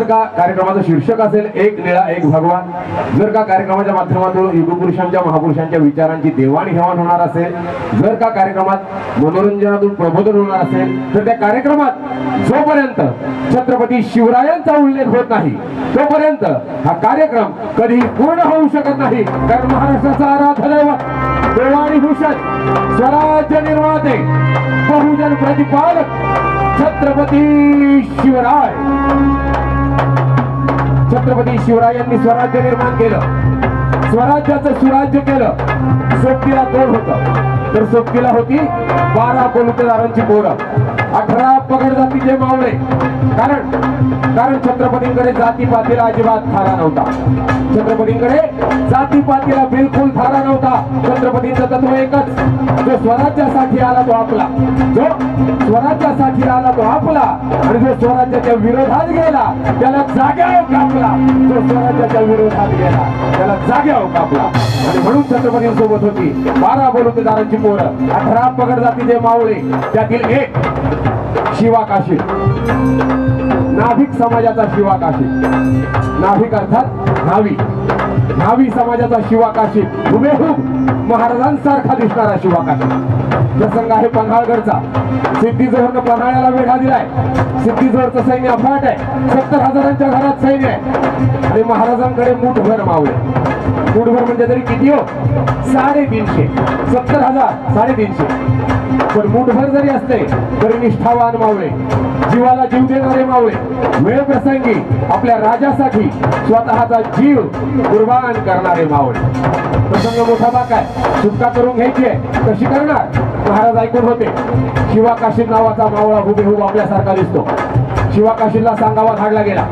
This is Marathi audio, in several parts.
जर का कार्यक्रमाचं शीर्षक असेल एक निळा एक भगवान जर का कार्यक्रमाच्या माध्यमातून युगपुरुषांच्या महापुरुषांच्या विचारांची देवाणघेवाण होणार असेल जर का कार्यक्रमात मनोरंजनातून प्रबोधन होणार असेल तर त्या कार्यक्रमात जोपर्यंत छत्रपती शिवरायांचा उल्लेख होत नाही तोपर्यंत हा कार्यक्रम कधीही पूर्ण होऊ शकत नाही. कारण महाराष्ट्राचा आराधदैवत देवाणी भूषण स्वराज्य निर्माते बहुजन प्रतिपालक छत्रपती शिवराय. छत्रपती शिवरायांनी स्वराज्य निर्माण केलं. स्वराज्याचं सुराज्य केलं. सोबतीला कोण होत? तर सोबतीला होती बारा कोलतेदारांची पोरं. अठरा पगड जातीचे मावळे. कारण कारण छत्रपतींकडे जातीपातीला अजिबात थारा नव्हता. छत्रपतींकडे जातीपातीला बिलकुल थारा नव्हता. छत्रपतींचं तत्व एकच जो स्वराज्यासाठी आला तो आपला. जो स्वराज्यासाठी आला तो आपला. आणि जो स्वराज्याच्या विरोधात गेला त्याला जाग्यावर कापला. जो स्वराज्याच्या विरोधात गेला त्याला जाग्यावर कापला. आणि म्हणून छत्रपतींसोबत होती बारा बलुतेदारांची पोरं. अठरा पगड जातीचे मावळे त्यातील एक शिवा काशी नाभिक समाजाचा शिवा काशी नाभिक अर्थात न्हावी. न्हावी समाजाचा शिवा काशी हुबेहूब महाराजांसारखा दिसणारा शिवा काशी प्रसंग आहे पन्हाळगडचा. सिद्धीजवळनं पन्हाळ्याला वेढा दिलाय. सिद्धीजवळचं सैन्य अफाट आहे. सत्तर हजारांच्या घरात सैन्य आहे. आणि महाराजांकडे मुठभर मावळे. मुठभर म्हणजे तरी किती हो? साडेतीनशे. सत्तर हजार साडेतीनशे. पण मुठभर जरी असते तरी निष्ठावान मावळे जीवाला जीव देणारे मावळे वेळ प्रसंगी आपल्या राजासाठी स्वतःचा जीव कुर्बान करणारे मावळे. प्रसंग मोठा बाक आहे. सुटका करून घ्यायची आहे. कशी करणार. महाराज ऐकून होते. शिवा काशीद नावाचा मावळा हुबेहूब आपल्यासारखा दिसतो. शिवा काशीदला सांगावा धाडला गेला.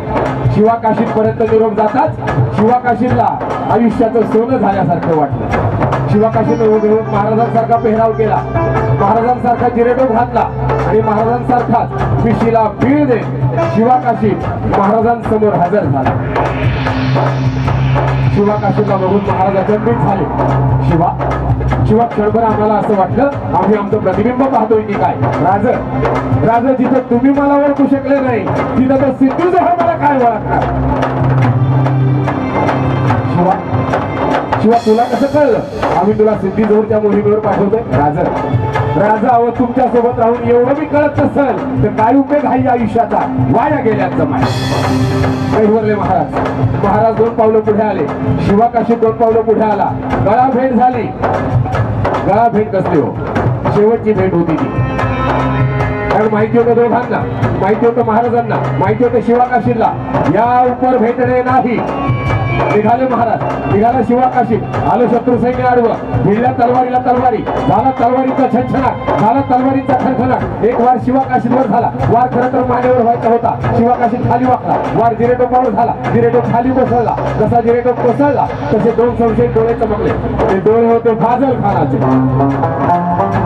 शिवा पर्यंत निरोप जाताच शिवाकाशीला आयुष्याचं सोनं झाल्यासारखं वाटलं. शिवा काशीदने महाराजांसारखा पेहराव केला. महाराजांसारखा जिरेटो घातला आणि महाराजांसारखाच पिशीला बीळ दे शिवा काशी महाराजांसमोर हजर झाला. शिवा काशीला बघून महाराज अचंबित झाले. शिवा शिवा क्षणभर आम्हाला असं वाटलं आम्ही आमचं प्रतिबिंब पाहतोय की काय? राज राज जिथं तुम्ही मला ओळखू शकले नाही तिथं तर सिद्धू जवळ मला काय ओळखणार? शिवा शिवा तुला कसं कळलं? आम्ही तुला सिद्धी जोरच्या मोहिमेवर पाठवतोय. राज राजा अहो तुमच्यासोबत राहून एवढं मी कळत नसेल तर काय उपयोग आहे आयुष्याचा? वाया गेल्याचं माय कैवरले महाराज. महाराज दोन पावलं पुढे आले. शिवाकाशी दोन पावलं पुढे आला. गळा भेट झाली. गळा भेट कसली हो? शेवटची भेट होती ती. कारण माहिती होतं दोघांना. माहिती होतं महाराजांना. माहिती होतं शिवाकाशीला या उपर भेटणे नाही. निघाले महाराज. निघाला शिवा काशी आलो शत्रू सैन्य आडवं. भिडल्या तलवारीला तलवारी. झाला तलवारीचा छनछना झाला तलवारीचा खनखना एक वार शिवा काशीवर झाला. वार खरं तर मानेवर व्हायचा होता. शिवा काशीत खाली वाकला. वार जिरेटो पाऊल झाला. जिरेटो खाली कोसळला. जसा जिरेटो कोसळला तसे दोन संशय डोळे चमकले. ते डोळे होते फाजल खानाचे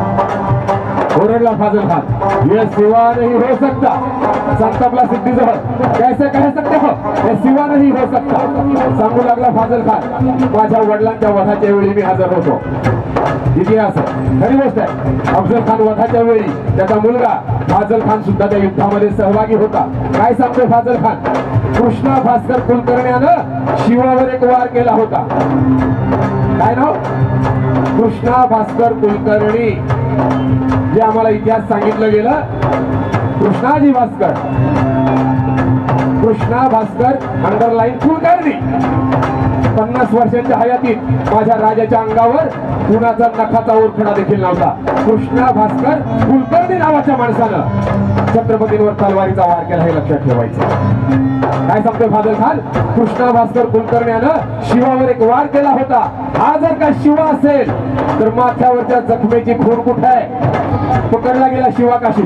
ओरडला फाजल खान ये सिवा नहीं हो सकता संतापला सिद्धी जवळ कैसे कह सकते हो? हे सिवा हो सकता सांगू लागला फाजल खान. माझ्या वडिलांच्या वधाच्या वेळी मी हजर होतो. इतिहास खरी गोष्ट आहे. अफजल खान वधाच्या वेळी त्याचा मुलगा फाजल खान सुद्धा त्या युद्धामध्ये सहभागी होता. काय सांगतोय फाजल खान? कृष्णा भास्कर कुलकर्ण्यानं शिवावर एक वार केला होता. काय नाव? कृष्णा भास्कर कुलकर्णी. जे आम्हाला इतिहास सांगितलं गेलं कृष्णाजी भास्कर कृष्णा भास्कर अंडरलाईन कुलकर्णी. पन्नास वर्षांच्या हयातीत माझ्या राजाच्या अंगावर कुणाचा नखाचा ओरखडा देखील नव्हता. कृष्णा भास्कर कुलकर्णी नावाच्या माणसानं. छत्रपतींवर तलवारीचा वार केला हे लक्षात ठेवायचं काय सांगतोय फादर खान? कृष्णा भास्कर कुलकर्ण्यानं शिवावर एक वार केला होता. हा जर का शिवा असेल तर माथ्यावरच्या जखमेची खून कुठे आहे? पकडला गेला शिवा काशी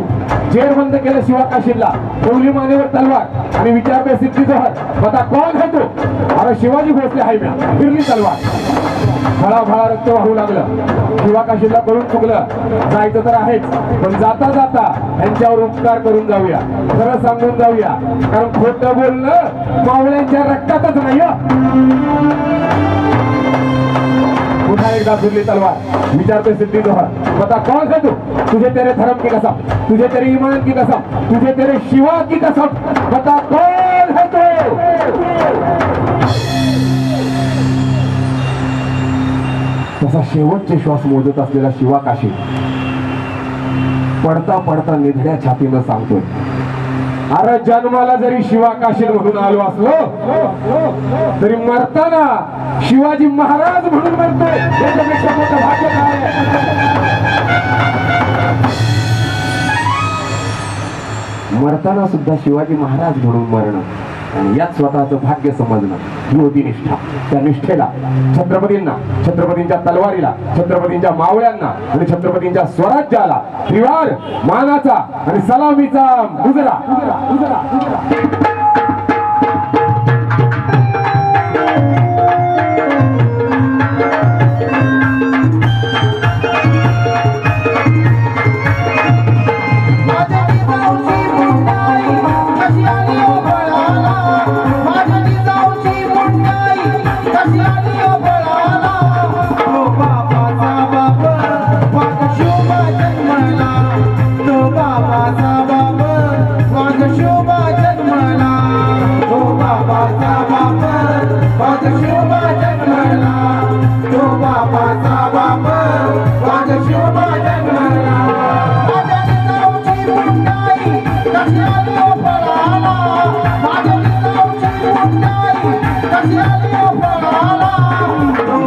जेरबंद केलं शिवा काशीला ठेवली मानेवर तलवार. आणि विचारते सिद्धी जोहर आता कोण है अरे शिवाजी भोसले आहे म्या. फिरली तलवार. फळा फळा रक्त वाहू लागलं. किंवा काशीला करून चुकलं. जायचं तर आहेच. पण जाता जाता यांच्यावर उपकार करून जाऊया. खरं सांगून जाऊया. कारण खोटं बोलणं मावळ्यांच्या रक्तातच नाही पुन्हा एकदा फिरली तलवार. विचारतोय सिद्धी जोहर बता कौन है तू? तुझे तेरे धर्म की कसम. तुझे तेरे ईमान की कसम. तुझे तेरे शिवा की कसम. बता कौन त्याचा शेवटचे श्वास मोजत असलेला शिवा काशी पडता पडता निधड्या छातीनं सांगतोय. अरे जन्माला जरी शिवा काशीद म्हणून आलो असलो तरी मरताना शिवाजी महाराज म्हणून मरतोय. मरताना सुद्धा शिवाजी महाराज म्हणून मरणं. आणि यात स्वतःचं भाग्य समजणं ही होती निष्ठा. त्या निष्ठेला छत्रपतींना छत्रपतींच्या तलवारीला छत्रपतींच्या मावळ्यांना आणि छत्रपतींच्या स्वराज्याला त्रिवार मानाचा आणि सलामीचा गुजरा गुजरा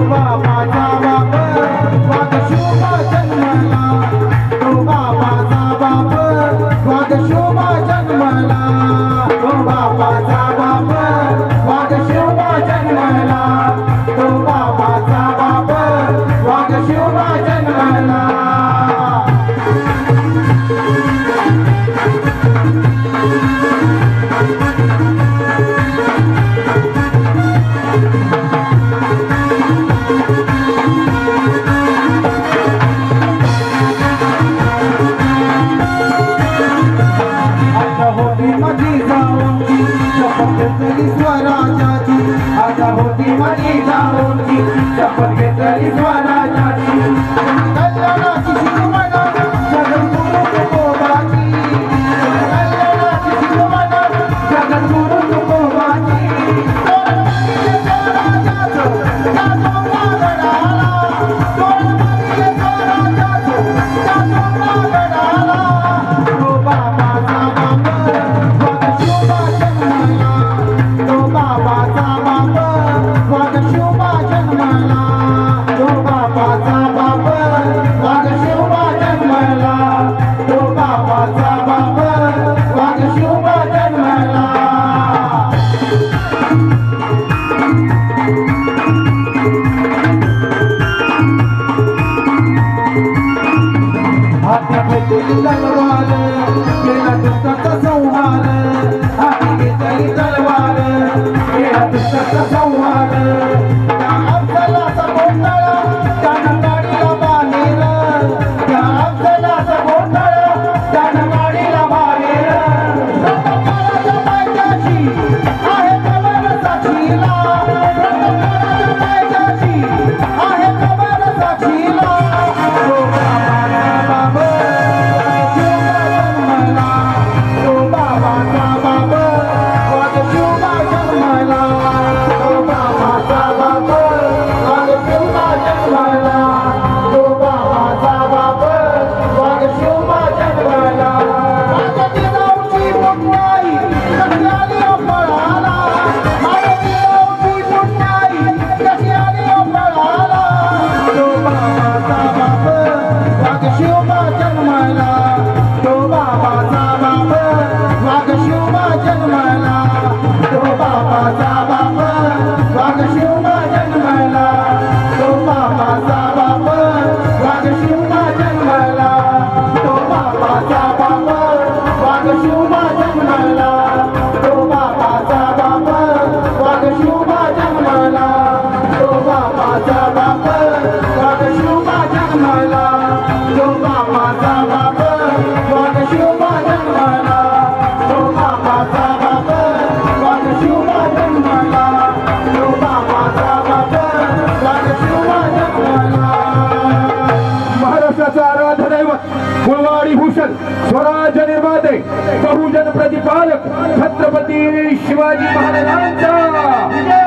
Bye. money down on the beach. நாட்டமைத்து தருவாரு स्वराज निर्माते बहुजन प्रतिपालक छत्रपती शिवाजी महाराजांचा.